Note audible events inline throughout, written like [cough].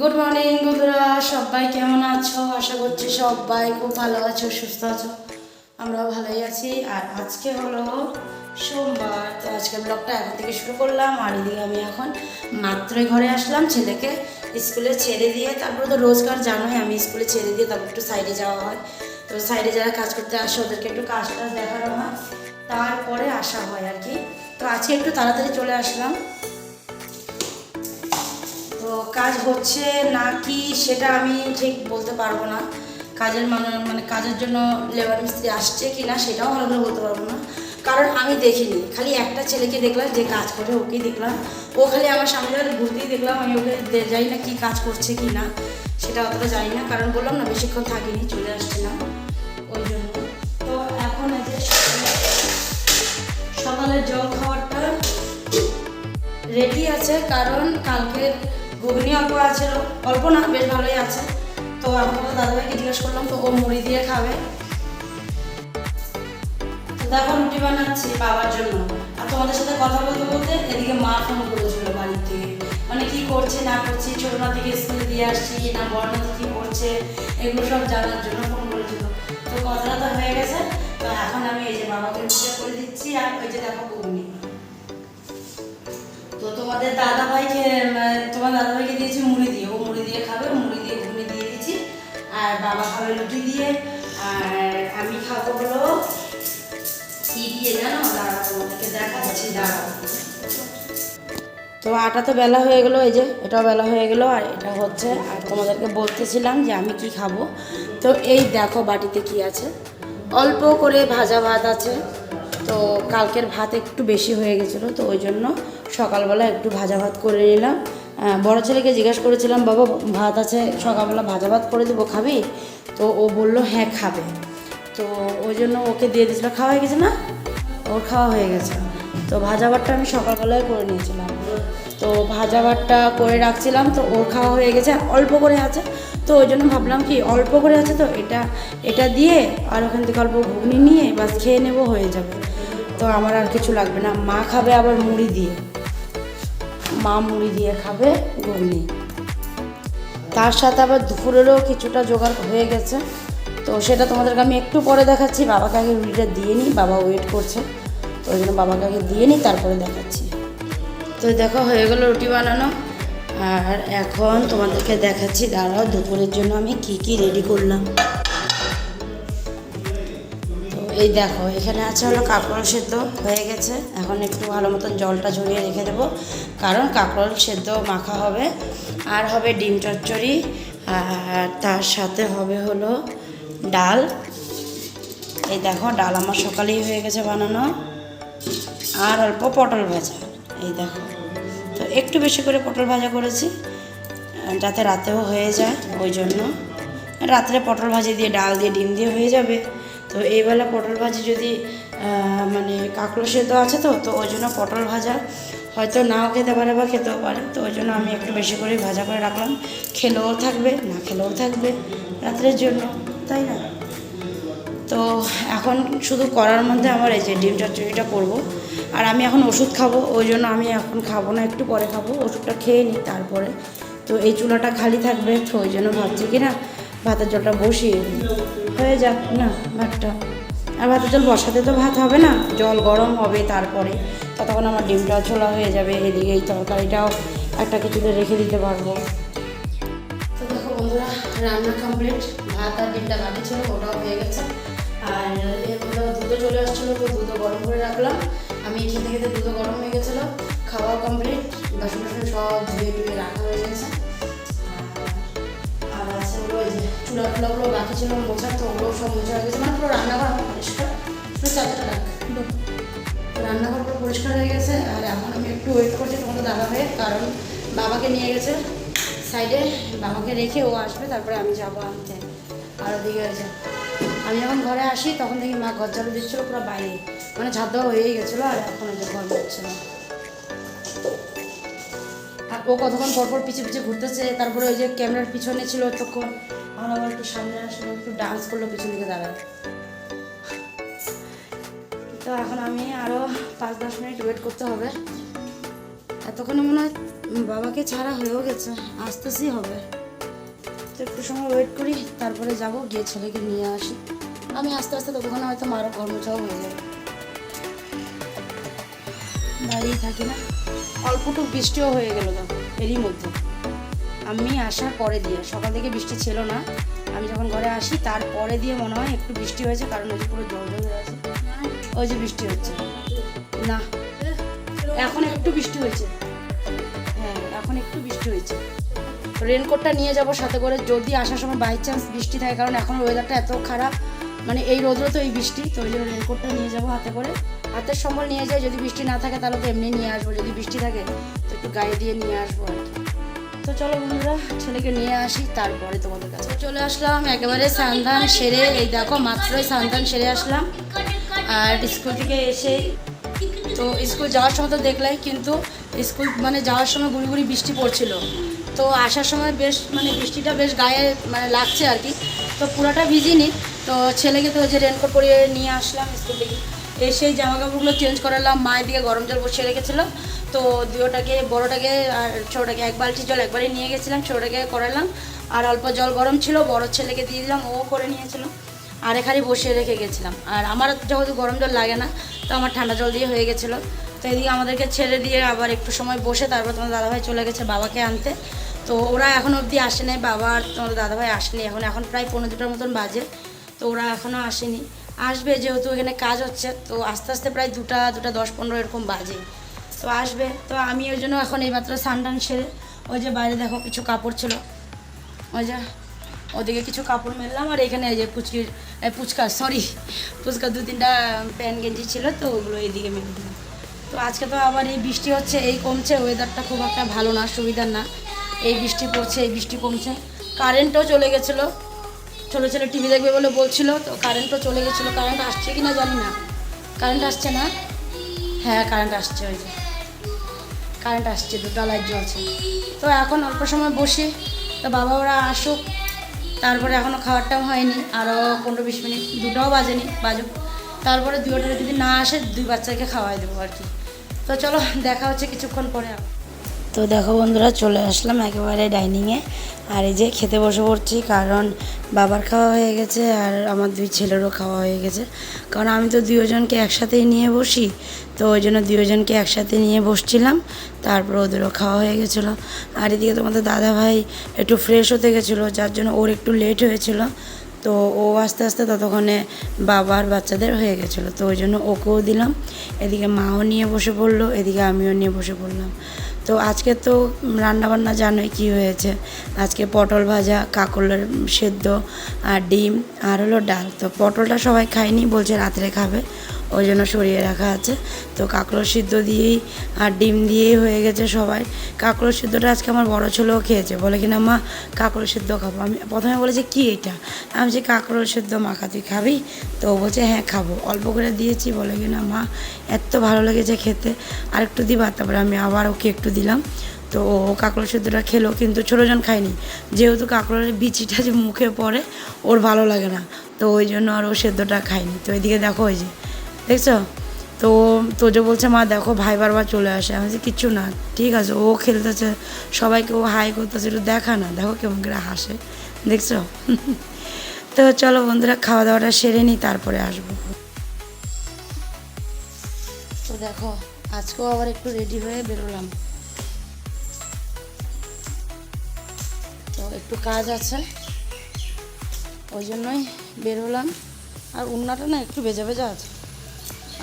Good morning বন্ধুরা, সবাই কেমন আছো? আশা করছি সবাই খুব ভালো আছো, সুস্থ আছো। আমরাও ভালোই আছি। আর আজকে হলো সোমবার, তো আজকে ব্লগটা এখন থেকে শুরু করলাম। আর এদিকে আমি এখন মাত্রই ঘরে আসলাম ছেলেকে স্কুলে ছেড়ে দিয়ে। তারপরে তো রোজগার জানোই, আমি স্কুলে ছেড়ে দিয়ে তারপর একটু সাইডে যাওয়া হয়। তো সাইডে যারা কাজ করতে আসে, ওদেরকে একটু কাজ টাজ দেখানো হয়। তারপরে আসা হয় আর কি। তো আজকে একটু তাড়াতাড়ি চলে আসলাম। কাজ হচ্ছে না কি সেটা আমি ঠিক বলতে পারব না। কাজের মানে মানে কাজের জন্য লেবার মিস্ত্রি আসছে কি না সেটাও ভালো করে বলতে পারব না। কারণ আমি দেখিনি, খালি একটা ছেলেকে দেখলাম যে কাজ করে, ওকেই দেখলাম। ও খালি আমার সামনে ঘুরতেই দেখলাম, আমি ওকে জানি না কি কাজ করছে কি না, সেটা অতটা জানি না। কারণ বললাম না, বেশিক্ষণ থাকিনি, চলে আসছে না ওই জন্য। তো এখন যে সকালের জল খাওয়ারটা রেডি আছে, কারণ কালকের ঘুগনি অল্প আছে, অল্প না, বেশ ভালোই আছে। তো আমি তো দাদাভাইকে জিজ্ঞেস করলাম, তো ও মুড়ি দিয়ে খাবে? দেখো, রুটি বানাচ্ছি বাবার জন্য। আর তোমাদের সাথে কথা বলতে বলতে এদিকে মা ফোন করেছিল বাড়ি থেকে মানে কি করছে, না করছে, ছোট নাতিকে স্কুলে দিয়ে আসছি, না বড় নাতি কি করছে, এগুলো সব জানার জন্য ফোন করেছিল। তো কথাটা তো হয়ে গেছে, তো এখন আমি এই যে বাবাকে করে দিচ্ছি, আর ওই যে দেখো ঘুগনি। তো তোমাদের দাদা ভাইকে তোমার দাদা ভাইকে দিয়েছি মুড়ি দিয়ে। ও মুড়ি দিয়ে খাবে মুড়ি দিয়ে ঘুগনি দিয়ে দিয়েছি। আর বাবা খাবে রুটি দিয়ে। আর আমি খাব হলো কি দিয়ে জানো? দাঁড়াও, তোমাদেরকে দেখাচ্ছি, দাঁড়াও। তো আটা তো বেলা হয়ে গেলো, এই যে এটাও বেলা হয়ে গেলো, আর এটা হচ্ছে, আর তোমাদেরকে বলতেছিলাম যে আমি কি খাব। তো এই দেখো বাটিতে কি আছে। অল্প করে ভাজা ভাত আছে। তো কালকের ভাত একটু বেশি হয়ে গেছিল, তো ওই জন্য সকালবেলা একটু ভাজা ভাত করে নিলাম। বড় ছেলেকে জিজ্ঞাসা করেছিলাম, বাবা, ভাত আছে, সকালবেলা ভাজা ভাত করে দেবো, খাবি? তো ও বলল হ্যাঁ খাবে। তো ওই জন্য ওকে দিয়ে দিয়েছিলো, খাওয়া হয়ে গেছে না? ওর খাওয়া হয়ে গেছে। তো ভাজা ভাতটা আমি সকালবেলায় করে নিয়েছিলাম। তো ভাজা ভাতটা করে রাখছিলাম, তো ওর খাওয়া হয়ে গেছে অল্প করে আছে। তো ওই জন্য ভাবলাম কি, অল্প করে আছে তো এটা এটা দিয়ে আর ওখান থেকে অল্প ঘুগনি নিয়ে বাস খেয়ে নেব, হয়ে যাবে। তো আমার আর কিছু লাগবে না। মা খাবে আবার মুড়ি দিয়ে। মা মুড়ি দিয়ে খাবে ঘুগনি। তার সাথে আবার দুপুরেরও কিছুটা জোগাড় হয়ে গেছে। তো সেটা তোমাদেরকে আমি একটু পরে দেখাচ্ছি। বাবাকে আগে রুটিটা দিয়ে নিই। বাবা ওয়েট করছে। তো ওই জন্য বাবাকে আগে দিয়ে নিই, তারপরে দেখাচ্ছি। তো দেখো, হয়ে গেলো রুটি বানানো। আর এখন তোমাদেরকে দেখাচ্ছি, দাঁড়াও, দুপুরের জন্য আমি কি কি রেডি করলাম। এই দেখো, এখানে আছে হলো কাঁকরোল সেদ্ধ, হয়ে গেছে। এখন একটু ভালো মতন জলটা ঝরিয়ে রেখে দেবো, কারণ কাঁকরোল সেদ্ধ মাখা হবে। আর হবে ডিম চচ্চড়ি, আর তার সাথে হবে হলো ডাল। এই দেখো, ডাল আমার সকালেই হয়ে গেছে বানানো। আর অল্প পটল ভাজা, এই দেখো। তো একটু বেশি করে পটল ভাজা করেছি, যাতে রাতেও হয়ে যায়, ওই জন্য। রাত্রে পটল ভাজি দিয়ে, ডাল দিয়ে, ডিম দিয়ে হয়ে যাবে। তো এইবেলা পটল ভাজি যদি মানে কাঁকড়ো সেদ্ধ আছে তো তো ওই জন্য পটল ভাজা। হয়তো নাও খেতে পারে বা খেতেও পারে, তো ওই জন্য আমি একটু বেশি করে ভাজা করে রাখলাম। খেলেও থাকবে, না খেলেও থাকবে রাত্রের জন্য, তাই না? তো এখন শুধু করার মধ্যে আমার এই যে ডিম চচ্চড়িটা করব। আর আমি এখন ওষুধ খাব, ওই জন্য আমি এখন খাব না, একটু পরে খাব, ওষুধটা খেয়ে নিই তারপরে। তো এই চুলাটা খালি থাকবে, তো ওই জন্য ভাবছি কি না ভাতের জলটা বসিয়ে। হয়ে যাক, না, ভাতটা। আর ভাতের জল বসাতে তো ভাত হবে না, জল গরম হবে তারপরে। ততক্ষণ আমার ডিমটাও ছোলা হয়ে যাবে, এদিকে এই তরকারিটাও একটা কিছুতে রেখে দিতে পারব। তো দেখো বন্ধুরা, রান্না কমপ্লিট ভাত আর ডিমটা বাকি ছিল, ওটাও হয়ে গেছে। আর দুধও চলে আসছিল, তো দুধও গরম করে রাখলাম। আমি খেতে খেতে দুধও গরম হয়ে গেছিল। খাওয়া কমপ্লিট বাসন বাসন সব চুলা বাকি ছিল মোছার তো ওগুলো সব মোছা হয়ে গেছে। মানে পুরো রান্নাঘর পরিষ্কার। পুরো চারটা রাখ রান্নাঘর পুরো পরিষ্কার হয়ে গেছে। আর এখন আমি একটু ওয়েট করছি তোমাদের দাদা হয়ে কারণ বাবাকে নিয়ে গেছে সাইডে বাবাকে রেখে ও আসবে, তারপরে আমি যাব আনতে। আর ওদিকে আছে আমি যখন ঘরে আসি, তখন দেখি মা ঘর ঝাড়ু দিচ্ছিল পুরো বাইরে। মানে দেওয়া হয়েই গেছিল, আর এখন যে ঘর হচ্ছিল আর ও কতক্ষণ পর পর পিছিয়ে পিছিয়ে ঘুরতেছে, তারপরে ওই যে ক্যামেরার পিছনে ছিল তখন এখন আবার একটু সামনে আসলো একটু ডান্স করল, পিছন দিকে দাঁড়ায়। তো এখন আমি আরও পাঁচ দশ মিনিট ওয়েট করতে হবে। এতক্ষণে মনে হয় বাবাকে ছাড়া হয়েও গেছে, আসতেছি হবে। তো একটু সময় ওয়েট করি, তারপরে যাব, গিয়ে ছেলেকে নিয়ে আসি। আমি আস্তে আস্তে ততক্ষণে হয়তো মারও কর্মচাও হয়ে যাবে। দাঁড়িয়ে থাকি না। অল্পটুকু বৃষ্টিও হয়ে গেল এরই মধ্যে। আমি আসার পরে দিয়ে, সকাল থেকে বৃষ্টি ছিল না। আমি যখন ঘরে আসি তারপরে দিয়ে মনে হয় একটু বৃষ্টি হয়েছে, কারণ ওই যে পুরো জল জল হয়ে আছে। ওই যে বৃষ্টি হচ্ছে। না, এখন একটু বৃষ্টি হয়েছে। হ্যাঁ এখন একটু বৃষ্টি হয়েছে। রেনকোটটা নিয়ে যাব সাথে করে। যদি আসার সময় বাই চান্স বৃষ্টি থাকে, কারণ এখন ওয়েদারটা এত খারাপ মানে এই রোদ্র তো এই বৃষ্টি, তো ওই জন্য রেনকোটটা নিয়ে যাব হাতে করে। হাতের সম্বল নিয়ে যাই, যদি বৃষ্টি না থাকে, তাহলে তো এমনি নিয়ে আসব। যদি বৃষ্টি থাকে, তো একটু গায়ে দিয়ে নিয়ে আসব আর তো চলো বন্ধুরা, ছেলেকে নিয়ে আসি, তারপরে তোমাদের কাছে চলে আসলাম। একেবারে সান্ধান সেরে, এই দেখো, মাত্রই সান্ধান সেরে আসলাম। আর স্কুল থেকে এসে তো স্কুল যাওয়ার সময় তো দেখলাই, কিন্তু স্কুল মানে যাওয়ার সময় গুড়ি গুড়ি বৃষ্টি পড়ছিল। তো আসার সময় বেশ মানে বৃষ্টিটা বেশ গায়ে মানে লাগছে আর কি। তো পুরোটা ভিজিনি, তো ছেলেকে তো যে রেনকোট পরিয়ে নিয়ে আসলাম স্কুল থেকে। এসে জামা কাপড়গুলো চেঞ্জ করালাম, মায়ের দিকে গরম জল বসিয়ে রেখেছিল তো দুটোটাকে বড়োটাকে আর ছোটোটাকে এক বালতি জল একবারে নিয়ে গেছিলাম, ছোটোটাকে করালাম। আর অল্প জল গরম ছিল, বড় ছেলেকে দিয়ে দিলাম, ও করে নিয়েছিল। আর এখানে বসিয়ে রেখে গেছিলাম। আর আমার যেহেতু গরম জল লাগে না, তো আমার ঠান্ডা জল দিয়ে হয়ে গেছিল। তো এদিকে আমাদেরকে ছেড়ে দিয়ে আবার একটু সময় বসে তারপর তোমার দাদাভাই চলে গেছে বাবাকে আনতে। তো ওরা এখন অবধি আসে নাই, বাবা আর তোমার দাদাভাই আসেনি। এখন এখন প্রায় পনেরো দুটোর মতন বাজে, তো ওরা এখনও আসেনি। আসবে যেহেতু এখানে কাজ হচ্ছে, তো আস্তে আস্তে প্রায় দুটা দুটা দশ পনেরো এরকম বাজে। তো আসবে। তো আমি ওই জন্য এখন এইমাত্র সানটান সেরে ওই যে বাইরে দেখো কিছু কাপড় ছিল। ওই যে ওদিকে কিছু কাপড় মেললাম আর এখানে এই যে পুচকির পুচকা সরি পুচকা দু তিনটা প্যান্ট গেঞ্জি ছিল তো ওগুলো এইদিকে মেলে দিলাম। তো আজকে তো আবার এই বৃষ্টি হচ্ছে, এই কমছে ওয়েদারটা খুব একটা ভালো না, সুবিধার না। এই বৃষ্টি পড়ছে, এই বৃষ্টি কমছে। কারেন্টও চলে গেছিল। ছোটো ছেলে টিভি দেখবে বলে বলছিল, তো কারেন্টও চলে গেছিল। কারেন্ট আসছে কি না জানি না। কারেন্ট আসছে না? হ্যাঁ কারেন্ট আসছে ওই যে। কারেন্ট আসছে লাইট জ্বলছে। তো এখন অল্প সময় বসে, তো বাবা ওরা আসুক। তারপরে এখনও খাওয়ারটাও হয়নি আরও পনেরো বিশ মিনিট, দুটাও বাজেনি বাজুক তারপরে দুটোটা যদি না আসে, দুই বাচ্চাকে খাওয়াই দেবো আর কি। তো চলো, দেখা হচ্ছে কিছুক্ষণ পরে তো দেখো বন্ধুরা, চলে আসলাম একেবারে ডাইনিংয়ে আর এই যে খেতে বসে পড়ছি, কারণ বাবার খাওয়া হয়ে গেছে আর আমার দুই ছেলেরও খাওয়া হয়ে গেছে। কারণ আমি তো দুজনকে একসাথেই নিয়ে বসি, তো ওই জন্য দুজনকে একসাথে নিয়ে বসছিলাম, তারপর ওদেরও খাওয়া হয়ে গেছিল। আর এদিকে তোমাদের দাদা ভাই একটু ফ্রেশ হতে গেছিল, যার জন্য ওর একটু লেট হয়েছিল। তো ও আস্তে আস্তে ততক্ষণে বাবার বাচ্চাদের হয়ে গেছিল, তো ওই জন্য ওকেও দিলাম। এদিকে মাও নিয়ে বসে পড়ল, এদিকে আমিও নিয়ে বসে পড়লাম। তো আজকে তো রান্নাবান্না জানোই কি হয়েছে। আজকে পটল ভাজা কাকলের সেদ্ধ আর ডিম আর হলো ডাল। তো পটলটা সবাই খায়নি, বলছে রাত্রে খাবে। ওই জন্য সরিয়ে রাখা আছে। তো কাঁকড়ো সিদ্ধ দিয়েই আর ডিম দিয়েই হয়ে গেছে সবাই। কাঁকড়ো সিদ্ধটা আজকে আমার বড় ছেলেও খেয়েছে। বলে কিনা মা, কাঁকড়ো সিদ্ধ খাব। আমি প্রথমে বলেছি, কি এটা? আমি যে কাঁকড়ো সিদ্ধ মাখা তুই খাবি? তো বলছে হ্যাঁ খাব। অল্প করে দিয়েছি। বলে কিনা মা, এত ভালো লেগেছে খেতে। আর একটু দিবা? তারপরে আমি আবার ওকে একটু দিলাম। তো ও কাঁকড়ো সিদ্ধটা খেলো, কিন্তু ছোটোজন খায়নি। যেহেতু কাঁকড়োর বিচিটা যে মুখে পড়ে, ওর ভালো লাগে না। তো ওই জন্য আর ও সেদ্ধটা খায়নি। তো এদিকে দেখো, ওই যে দেখছ? তো তোজো বলছে, মা, দেখো, ভাই বারবার চলে আসে। আমি বলছি, কিচ্ছু না, ঠিক আছে। ও খেলতেছে, সবাইকে ও হাই করতেছে, একটু দেখা না, দেখো কেমন করে হাসে। দেখছ? [laughs] তো চলো বন্ধুরা খাওয়া দাওয়াটা সেরে নিই, তারপরে আসব। তো দেখো, আজকেও আবার একটু রেডি হয়ে বেরোলাম। তো একটু কাজ আছে, ওই জন্যই বেরোলাম। আর উন্নাটা না একটু ভেজা ভেজা আছে।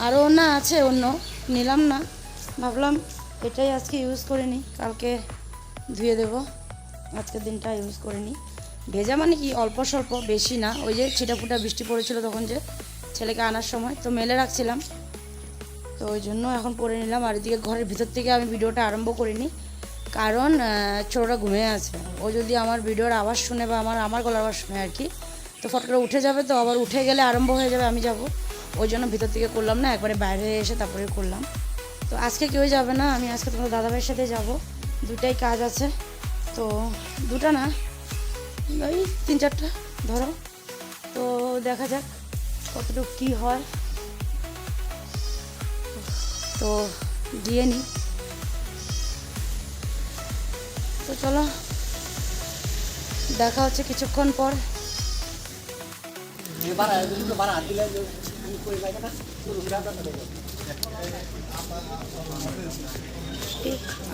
আরও না আছে, অন্য। নিলাম না। ভাবলাম এটাই আজকে ইউজ করে নিই। কালকে ধুয়ে দেবো। আজকের দিনটা ইউজ করে নিই। ভেজা মানে কি? অল্প স্বল্প, বেশি না। ওই যে ছিটাফুটা বৃষ্টি পড়েছিল তখন যে ছেলেকে আনার সময়। তো মেলে রাখছিলাম। তো ওই জন্য এখন পরে নিলাম। আর এদিকে ঘরের ভিতর থেকে আমি ভিডিওটা আরম্ভ করিনি কারণ ছোটোটা ঘুমিয়ে আছে। ও যদি আমার ভিডিওর আওয়াজ শুনে বা আমার আমার গলার আওয়াজ শুনে আর কি, তো ফট উঠে যাবে। তো আবার উঠে গেলে আরম্ভ হয়ে যাবে, আমি যাব। ওই জন্য ভিতর থেকে করলাম না, একবারে বাইরে এসে তারপরে করলাম। তো আজকে কেউ যাবে না, আমি আজকে তোমার দাদাভাইয়ের সাথে যাব। দুটাই কাজ আছে, তো দুটা না, ওই তিন চারটা, ধরো। তো দেখা যাক কতটুকু কী হয়। তো দিয়ে নিই তো চলো, দেখা হচ্ছে কিছুক্ষণ পর।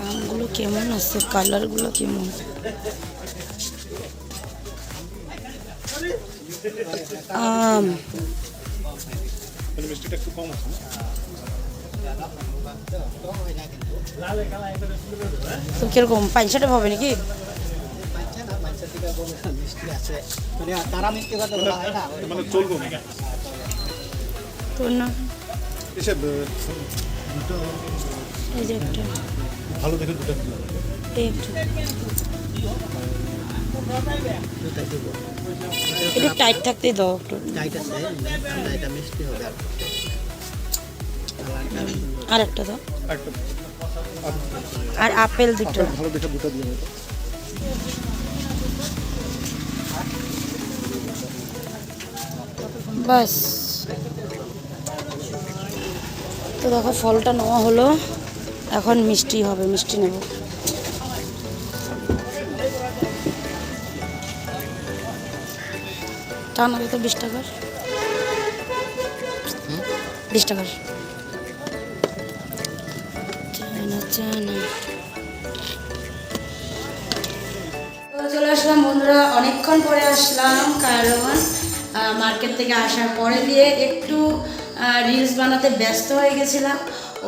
আমগুলো কেমন আছে? কালারগুলো কেমন? আম। মিষ্টিটা একটু কম আছে তো কীরকম পাঁচশোটা হবে নাকি মানে তারা মিষ্টি কথা বলা হয় না মানে চলবো না। তো না এই যে একটা। ভালো দেখে দুটো এই একটা। দুটাই টাইট থাকতেই দাও একটু। টাইট আছে এটা মিষ্টি হবে আর একটা দাও। আর আপেল দুটো। ভালো দেখে দুটো দিয়ে বাস। তো দেখো, ফলটা নেওয়া হলো। এখন মিষ্টি হবে, মিষ্টি নেব। টান তো বিশ টাকার। বিশ টাকার। চলে আসলাম বন্ধুরা, অনেকক্ষণ পরে আসলাম কারণ মার্কেট থেকে আসার পরে দিয়ে একটু রিলস বানাতে ব্যস্ত হয়ে গেছিলাম,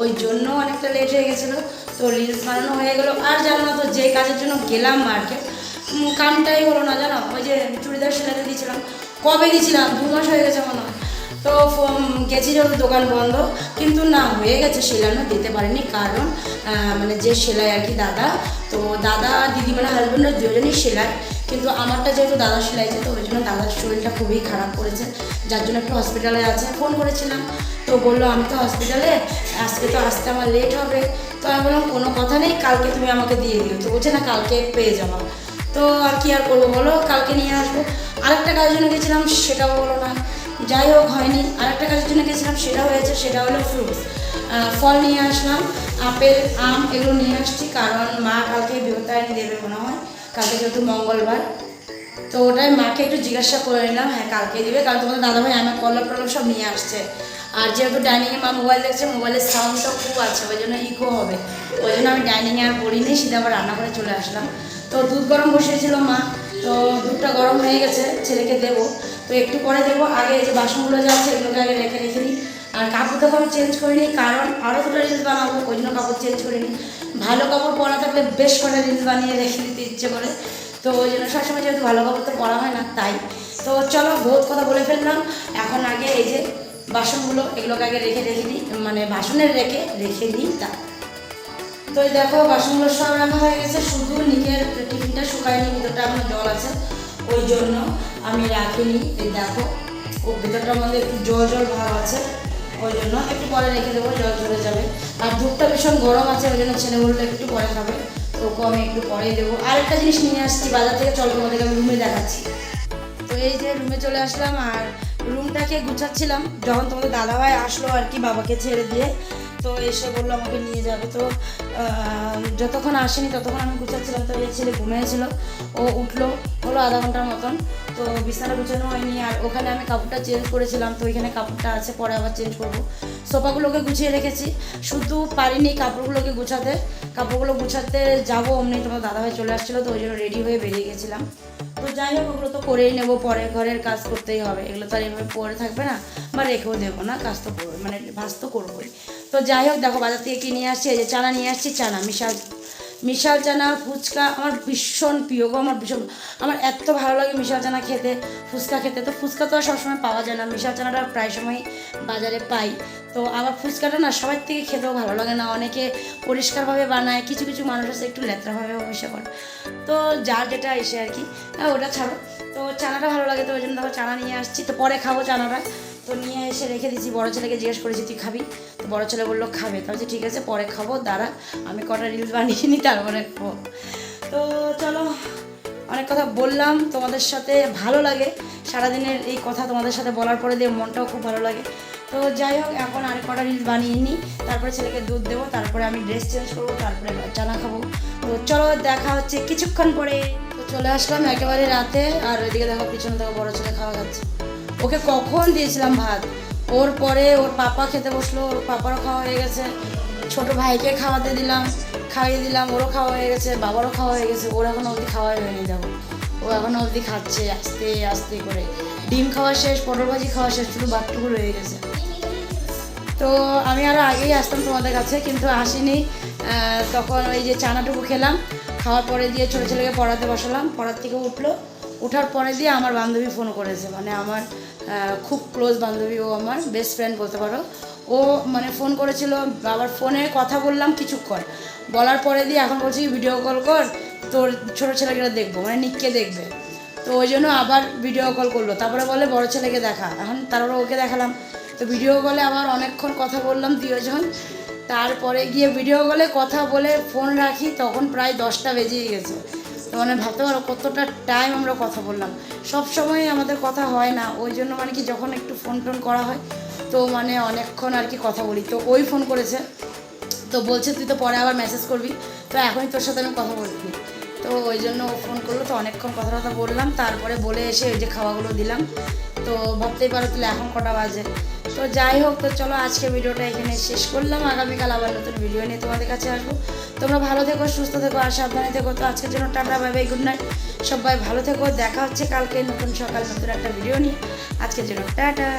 ওই জন্য অনেকটা লেট হয়ে গেছিল। তো রিলস বানানো হয়ে গেলো। আর জানো না তো, যে কাজের জন্য গেলাম মার্কেট কামটাই হলো না, জানো? ওই যে চুড়িদার সেলাতে দিয়েছিলাম। কবে দিয়েছিলাম? দু মাস হয়ে গেছে মনে হয়। তো গেছি যখন দোকান বন্ধ, কিন্তু না, হয়ে গেছে সেলানো দিতে পারিনি। কারণ মানে যে সেলাই আর কি দাদা, তো দাদা, দিদি মানে হাজব্যান্ডরা দুজনেই সেলাই কিন্তু আমারটা যেহেতু দাদা সেলাইছে, তো ওই জন্য দাদার শরীরটা খুবই খারাপ করেছে, যার জন্য একটু হসপিটালে আছে। ফোন করেছিলাম, তো বলল, আমি তো হসপিটালে আজকে তো আসতে আমার লেট হবে। তো আমি বললাম, কোনো কথা নেই, কালকে তুমি আমাকে দিয়ে দিও। তো বলছে, না, কালকে পেয়ে যাব। তো আর কি আর করব বলো, কালকে নিয়ে আসব। আরেকটা কাজের জন্য গেছিলাম, সেটাও বলো না। যাই হোক, হয়নি। আরেকটা কাজের জন্য গেছিলাম, সেটা হয়েছে, সেটা হলো ফ্রুটস ফল নিয়ে আসলাম, আপেল, আম, এগুলো নিয়ে আসছি, কারণ মা কালকে বিহতায়নি দেবে মনে হয়। কালকে যেহেতু মঙ্গলবার, তো ওটাই মাকে একটু জিজ্ঞাসা করে নিলাম হ্যাঁ কালকে দিবে। কারণ তোমাদের দাদাভাই আমার কলপ টলপ সব নিয়ে আসছে। আর যেহেতু ডাইনিংয়ে মা মোবাইল দেখছে মোবাইলের সাউন্ডটা খুব আছে, ওই জন্য ইকো হবে। ওই জন্য আমি ডাইনিংয়ে আর পড়িনি, সিধা আবার রান্না করে চলে আসলাম। তো দুধ গরম বসিয়েছিল মা, তো দুধটা গরম হয়ে গেছে, ছেলেকে দেবো। তো একটু পরে দেবো, আগে যে বাসনগুলো যা আছে, এগুলোকে আগে রেখে রেখে দিই। আর কাপড় দেখো আমি চেঞ্জ করিনি, কারণ আরও দুটো রিলস বানাবো ওই জন্য কাপড় চেঞ্জ করিনি। ভালো কাপড় পরা থাকলে বেশ করে রিলস বানিয়ে রেখে দিতে ইচ্ছে করে। তো ওই জন্য সবসময় যেহেতু ভালো কাপড় তো পরা হয় না, তাই। তো চলো, বহুত কথা বলে ফেললাম। এখন আগে এই যে বাসনগুলো, এগুলোকে আগে রেখে রেখে দিই মানে বাসনের রেখে রেখে দিই তা। তো এই দেখো, বাসনগুলো সব রাখা হয়ে গেছে। শুধু নিকের টিফিনটা শুকায়নি, ভিতরটা এখনও জল আছে। ওই জন্য আমি রাখিনি। দেখো, ও ভিতরটার মধ্যে একটু জল জল ভাব আছে। ওই জন্য একটু পরে রেখে দেবো, জল চলে যাবে। আর দুধটা ভীষণ গরম আছে, ওই জন্য ছেলে বলল একটু পরে খাবে। তো ওকে আমি একটু পরেই দেবো। আরেকটা জিনিস নিয়ে আসছি বাজার থেকে, চল তোমাদেরকে আমি রুমে দেখাচ্ছি। তো এই যে রুমে চলে আসলাম, আর রুমটাকে গুছাচ্ছিলাম। যখন তোমাদের দাদাভাই আসলো আর কি বাবাকে ছেড়ে দিয়ে তো এসে বলল আমাকে নিয়ে যাবে। তো যতক্ষণ আসেনি ততক্ষণ আমি গুছাচ্ছিলাম। তো এই ছেলে ঘুমিয়েছিল। ও উঠল হলো আধা ঘণ্টার মতন। তো বিছানা গুছানো হয়নি। আর ওখানে আমি কাপড়টা চেঞ্জ করেছিলাম। তো ওইখানে কাপড়টা আছে, পরে আবার চেঞ্জ করব। সোফাগুলোকে গুছিয়ে রেখেছি। শুধু পারিনি কাপড়গুলোকে গুছাতে। কাপড়গুলো গুছাতে যাব অমনি। তোমার দাদাভাই চলে আসছিল, তো ওই জন্য রেডি হয়ে বেরিয়ে গেছিলাম। তো যাই হোক, ওগুলো তো করেই নেব। পরে ঘরের কাজ করতেই হবে। এগুলো তো আর এভাবে পরে থাকবে না, বা রেখেও দেবো না। কাজ তো করব মানে ভাজ তো করবোই। তো যাই হোক, দেখো বাজার থেকে কিনে আসছি, এই যে চানা নিয়ে আসছি, চানা, মিশাল। মিশাল চানা, ফুচকা আমার ভীষণ প্রিয় গো, আমার ভীষণ আমার এত ভালো লাগে মিশাল চানা খেতে, ফুচকা খেতে। তো ফুচকা তো আর সবসময় পাওয়া যায় না, মিশাল চানাটা প্রায় সময় বাজারে পাই। তো আবার ফুচকাটা না সবার থেকে খেতেও ভালো লাগে না, অনেকে পরিষ্কারভাবে বানায়, কিছু কিছু মানুষ আছে একটু লেত্রাভাবে অবশ্য করে। তো যার যেটা এসে আর কি হ্যাঁ ওটা ছাড়ো। তো চানাটা ভালো লাগে তো, ওই জন্য দেখো চানা নিয়ে আসছি। তো পরে খাব চানাটা। তো নিয়ে এসে রেখে দিচ্ছি বড় ছেলেকে জিজ্ঞেস করেছি, তুই খাবি? তো বড় ছেলে বলল, খাবে। তো বলছি, ঠিক আছে, পরে খাব, দাঁড়া, আমি কটা রিলস বানিয়ে নিই, তারপরে খাব। তো চলো, অনেক কথা বললাম তোমাদের সাথে, ভালো লাগে। সারাদিনের এই কথা তোমাদের সাথে বলার পরে দিয়ে মনটাও খুব ভালো লাগে। তো যাই হোক, এখন আরেক কটা রিলস বানিয়ে নিই, তারপরে ছেলেকে দুধ দেবো, তারপরে আমি ড্রেস চেঞ্জ করব, তারপরে চানা খাব। তো চলো, দেখা হচ্ছে কিছুক্ষণ পরে। তো চলে আসলাম একেবারে রাতে, আর ওইদিকে দেখো, পিছনে দেখো বড়ো ছেলে খাওয়া খাচ্ছে। ওকে কখন দিয়েছিলাম ভাত? ওর পরে ওর পাপা খেতে বসল, ওর পাপারও খাওয়া হয়ে গেছে। ছোট ভাইকে খাওয়াতে দিলাম, খাইয়ে দিলাম, ওরও খাওয়া হয়ে গেছে, বাবারও খাওয়া হয়ে গেছে, ওর এখনও অবধি খাওয়াই হয়নি দেখো ও এখনও অবধি খাচ্ছে, আস্তে আস্তে করে। ডিম খাওয়া শেষ, পটল ভাজি খাওয়া শেষ, শুধু ভাতটুকু রয়ে গেছে। তো আমি আরও আগেই আসতাম তোমাদের কাছে, কিন্তু আসিনি। তখন ওই যে চানাটুকু খেলাম, খাওয়ার পরে দিয়ে ছোটো ছেলেকে পড়াতে বসালাম, পড়ার থেকে উঠল। ওঠার পরে দিয়ে আমার বান্ধবী ফোন করেছে। মানে আমার খুব ক্লোজ বান্ধবী ও আমার বেস্ট ফ্রেন্ড বলতে পারো। ও মানে ফোন করেছিল আবার ফোনে কথা বললাম কিছুক্ষণ। বলার পরে দিয়ে এখন বলছি ভিডিও কল কর, তোর ছোটো ছেলেকে দেখব। মানে নিককে দেখবে। তো ওই জন্য আবার ভিডিও কল করল। তারপরে বলে, বড় ছেলেকে দেখা। এখন তারপরে ওকে দেখালাম। তো ভিডিও কলে আবার অনেকক্ষণ কথা বললাম দুজন তারপরে গিয়ে ভিডিও কলে কথা বলে ফোন রাখি, তখন প্রায় দশটা বেজেই গেছে। তো মানে ভাবতে পারো কতটা টাইম আমরা কথা বললাম। সব সময় আমাদের কথা হয় না, ওই জন্য মানে কি যখন একটু ফোন টোন করা হয়, তো মানে অনেকক্ষণ আর কি কথা বলি। তো ওই ফোন করেছে, তো বলছে তুই তো পরে আবার মেসেজ করবি, তো এখনই তোর সাথে আমি কথা বলবি। তো ওই জন্য ও ফোন করল, তো অনেকক্ষণ কথা কথা বললাম, তারপরে বলে এসে ওই যে খাওয়াগুলো দিলাম। তো ভাবতেই পারো তাহলে এখন কটা বাজে। তো যাই হোক, তো চলো আজকে ভিডিওটা এখানে শেষ করলাম। আগামীকাল আবার নতুন ভিডিও নিয়ে তোমাদের কাছে আসব। তোমরা ভালো থেকো, সুস্থ থেকো আর সাবধানে থেকো। তো আজকের জন্য tata bye bye good night সবাই ভালো থেকো, দেখা হচ্ছে কালকে নতুন সকাল, নতুন একটা ভিডিও নিয়ে। আজকের জন্য টাটা।